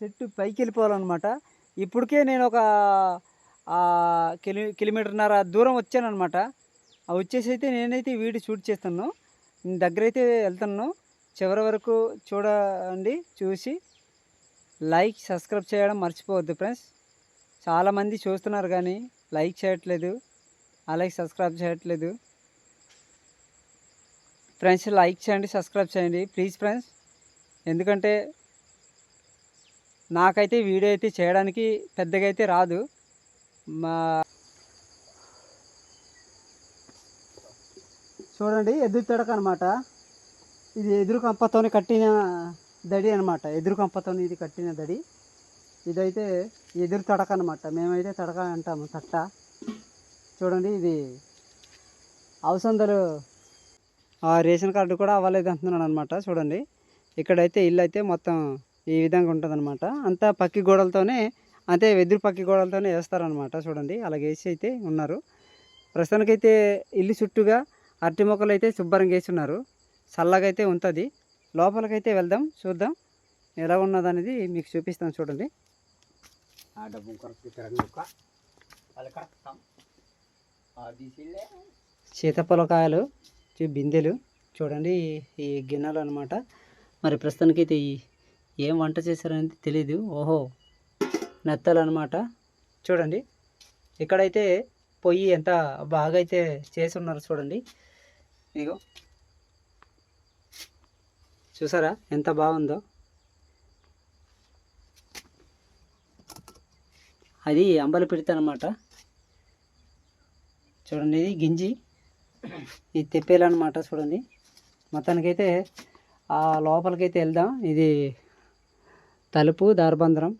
చెట్టు పైకి వెళ్ళిపోవాలన్నమాట ఇప్పటికే నేను ఒక కిలో కిలోమీటర్న్నర దూరం వచ్చానమాట వచ్చేసి అయితే నేనైతే వీడియో షూట్ చేస్తాను. నేను దగ్గర అయితే వెళ్తాను. చివరి వరకు చూడండి చూసి లైక్ సబ్స్క్రైబ్ చేయడం మర్చిపోవద్దు ఫ్రెండ్స్. చాలామంది చూస్తున్నారు కానీ లైక్ చేయట్లేదు. అలాగే సబ్స్క్రైబ్ చేయట్లేదు. ఫ్రెండ్స్ లైక్ చేయండి సబ్స్క్రైబ్ చేయండి. Please friends. ఎందుకంటే నాకైతే వీడియో అయితే చేయడానికి పెద్దగా అయితే రాదు. మా చూడండి ఎదురు తడక అనమాట ఇది ఎదురు కంపతోని కట్టిన దడి అనమాట ఎదురు కంపతోని ఇది కట్టిన దడి. ఇదైతే ఎదురు తడక అనమాట మేమైతే తడక అంటాము తట్ట. చూడండి ఇది అవసందలు ఆ రేషన్ కార్డు కూడా అవ్వలేదు అంటున్నాను అనమాట చూడండి ఇక్కడైతే ఇల్లు అయితే మొత్తం ఈ విధంగా ఉంటుంది అనమాట అంతా పక్కి గోడలతోనే అంతే వెదురు పక్కి గోడలతోనే వేస్తారనమాట చూడండి. అలాగే వేసి అయితే ఉన్నారు. ప్రస్తుతానికైతే ఇల్లు చుట్టూగా అరటి మొక్కలు అయితే శుభ్రంగా వేసి ఉన్నారు. చల్లగా అయితే ఉంటుంది. లోపలికైతే వెళ్దాం చూద్దాం ఎలా ఉన్నదనేది మీకు చూపిస్తాను చూడండి. చూ బిందెలు చూడండి ఈ గిన్నెలు అనమాట మరి ప్రస్తుతానికైతే ఈ ఏం వంట చేశారనేది తెలీదు. ఓహో నెత్తలు అనమాట చూడండి ఇక్కడైతే పొయ్యి ఎంత బాగా అయితే చేసి ఉన్నారు చూడండి. ఇగో చూసారా ఎంత బాగుందో? అది అంబలి పిడిత అనమాట చూడండి ఇది గింజి. ఇది తెప్పేయాలన్నమాట చూడండి. మొత్తానికైతే ఆ లోపలికైతే వెళ్దాం. ఇది తలుపు దారబంధరం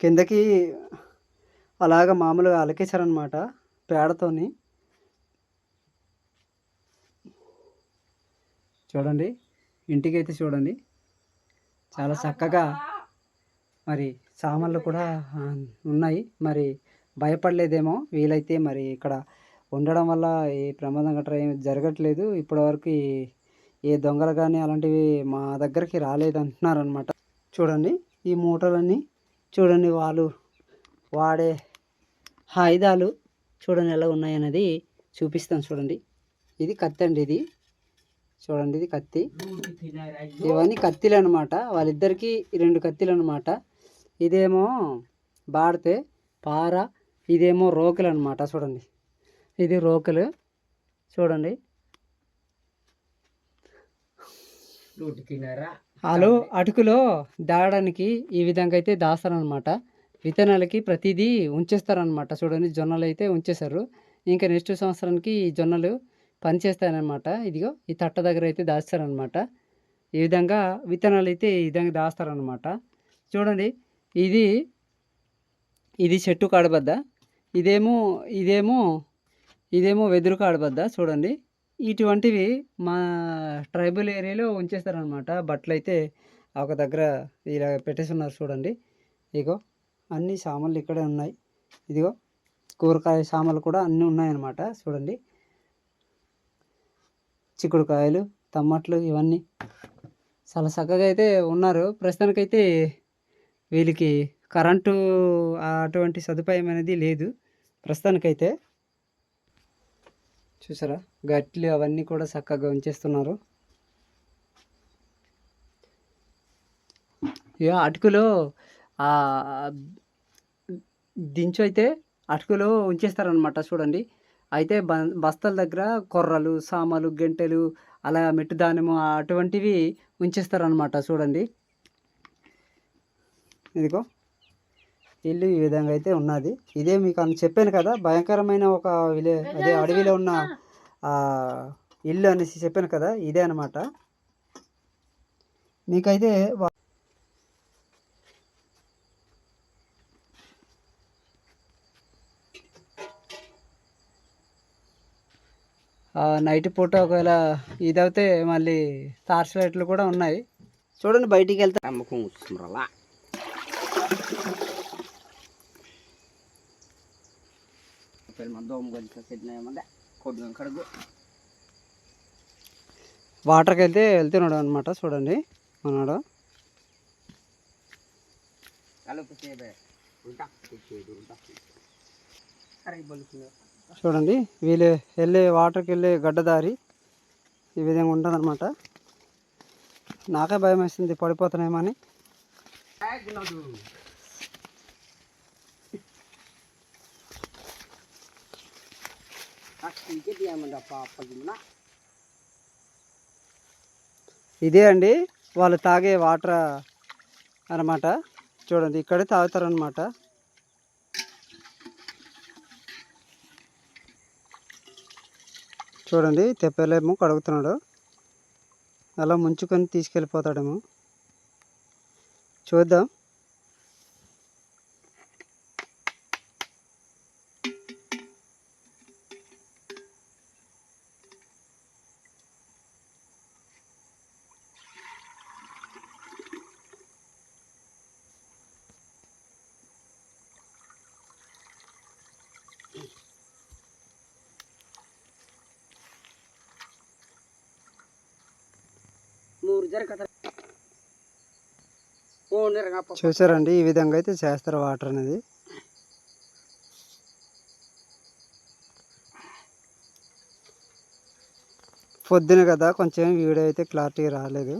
కిందకి అలాగ మామూలుగా అలకేశారనమాట పేడతోని. చూడండి ఇంటికైతే చూడండి. చాలా చక్కగా మరి సామాన్లు కూడా ఉన్నాయి. మరి భయపడలేదేమో వీలైతే మరి ఇక్కడ ఉండడం వల్ల ఏ ప్రమాదం గట్రా ఏమి జరగట్లేదు. ఇప్పటివరకు ఏ దొంగలు కానీ అలాంటివి మా దగ్గరికి రాలేదు అంటున్నారనమాట చూడండి ఈ మూటలన్నీ చూడండి వాళ్ళు వాడే ఆయుధాలు చూడండి ఎలా ఉన్నాయన్నది చూపిస్తాను చూడండి. ఇది కత్తి అండి ఇది. చూడండి ఇది కత్తి. ఇవన్నీ కత్తిలు అనమాట వాళ్ళిద్దరికి రెండు కత్తిలు అనమాట ఇదేమో బాడితే పార ఇదేమో రోకలు అనమాట చూడండి. ఇది రోకలు. చూడండి. వాళ్ళు అటుకులో దాడడానికి ఈ విధంగా అయితే దాస్తారనమాట విత్తనాలకి ప్రతిదీ ఉంచేస్తారనమాట చూడండి జొన్నలు అయితే ఉంచేశారు. ఇంకా నెక్స్ట్ సంవత్సరానికి ఈ జొన్నలు పనిచేస్తాయన్నమాట. ఇదిగో ఈ తట్ట దగ్గర అయితే దాస్తారనమాట ఈ విధంగా విత్తనాలు అయితే ఈ విధంగా దాస్తారనమాట చూడండి ఇది ఇది చెట్టు కాడబద్ద. ఇదేమో ఇదేమో ఇదేమో వెదురు కాడబద్ద. చూడండి ఇటువంటివి మా ట్రైబల్ ఏరియాలో ఉంచేస్తారనమాట బట్టలు అయితే ఒక దగ్గర ఇలా పెట్టేసి ఉన్నారు చూడండి. ఇగో అన్ని సామాన్లు ఇక్కడే ఉన్నాయి. ఇదిగో కూరగాయ సామాన్లు కూడా అన్నీ ఉన్నాయన్నమాట చూడండి. చిక్కుడుకాయలు టమాట్లు ఇవన్నీ చాలా చక్కగా అయితే ఉన్నారు. ప్రస్తుతానికైతే వీళ్ళకి కరెంటు అటువంటి సదుపాయం అనేది లేదు. ప్రస్తుతానికైతే చూసారా? గట్లు అవన్నీ కూడా చక్కగా ఉంచేస్తున్నారు. ఇక అటుకులో దించు అయితే అటుకులో ఉంచేస్తారనమాట చూడండి. అయితే బ బస్తాల దగ్గర కొర్రలు సామలు గంటెలు అలా మెట్టు ధాన్యము అటువంటివి ఉంచేస్తారనమాట చూడండి. ఇదిగో. ఇల్లు ఈ విధంగా అయితే ఉన్నది. ఇదే మీకు అని చెప్పాను కదా భయంకరమైన ఒక విలే అదే అడవిలో ఉన్న ఆ. ఇల్లు అనేసి చెప్పాను కదా ఇదే అనమాట మీకైతే నైట్ పూట ఒకవేళ ఇదైతే మళ్ళీ టార్చ్ లైట్లు కూడా ఉన్నాయి. చూడండి బయటికి వెళ్తే నమ్మకం వస్తుండ్రలా వాటర్కి వెళ్తే వెళ్తున్నాడు అనమాట చూడండి మనోడు. చూడండి వీళ్ళు వెళ్ళే వాటర్కి వెళ్ళే గడ్డదారి ఈ విధంగా ఉంటుందన్నమాట. నాకే భయం వేస్తుంది పడిపోతున్నాయేమో అని క్రికెట్ అప్పగిన ఇదే అండి వాళ్ళు తాగే వాటర్ అన్నమాట. చూడండి ఇక్కడే తాగుతారనమాట చూడండి తెప్పలేమో కడుగుతున్నాడు. అలా ముంచుకొని తీసుకెళ్ళిపోతాడేమో. చూద్దాం. చూసారండి ఈ విధంగా అయితే చేస్తారు వాటర్ అనేది. పొద్దున కదా కొంచెం వీడియో అయితే క్లారిటీ రాలేదు.